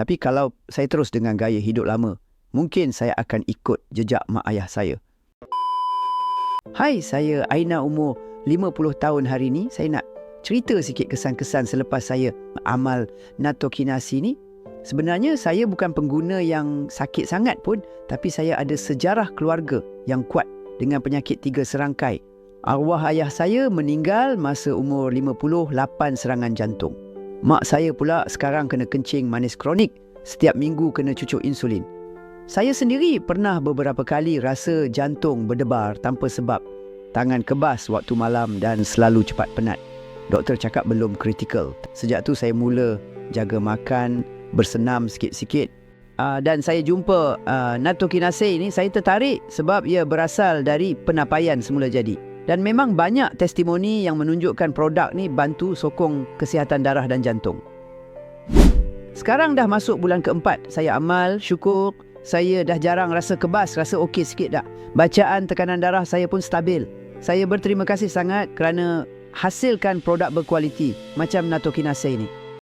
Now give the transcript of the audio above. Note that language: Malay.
Tapi kalau saya terus dengan gaya hidup lama, mungkin saya akan ikut jejak mak ayah saya. Hai, saya Aina umur 50 tahun hari ini. Saya nak cerita sikit kesan-kesan selepas saya amal natokinasi ni. Sebenarnya saya bukan pengguna yang sakit sangat pun, tapi saya ada sejarah keluarga yang kuat dengan penyakit tiga serangkai. Arwah ayah saya meninggal masa umur 58 serangan jantung. Mak saya pula sekarang kena kencing manis kronik. Setiap minggu kena cucuk insulin. Saya sendiri pernah beberapa kali rasa jantung berdebar tanpa sebab. Tangan kebas waktu malam dan selalu cepat penat. Doktor cakap belum kritikal. Sejak tu saya mula jaga makan, bersenam sikit-sikit. Uh, dan saya jumpa uh, natokinase ini, saya tertarik sebab ia berasal dari penapaian semula jadi. Dan memang banyak testimoni yang menunjukkan produk ni bantu sokong kesihatan darah dan jantung. Sekarang dah masuk bulan keempat. Saya amal, syukur. Saya dah jarang rasa kebas, rasa okey sikit dah. Bacaan tekanan darah saya pun stabil. Saya berterima kasih sangat kerana hasilkan produk berkualiti macam Natokinase ini.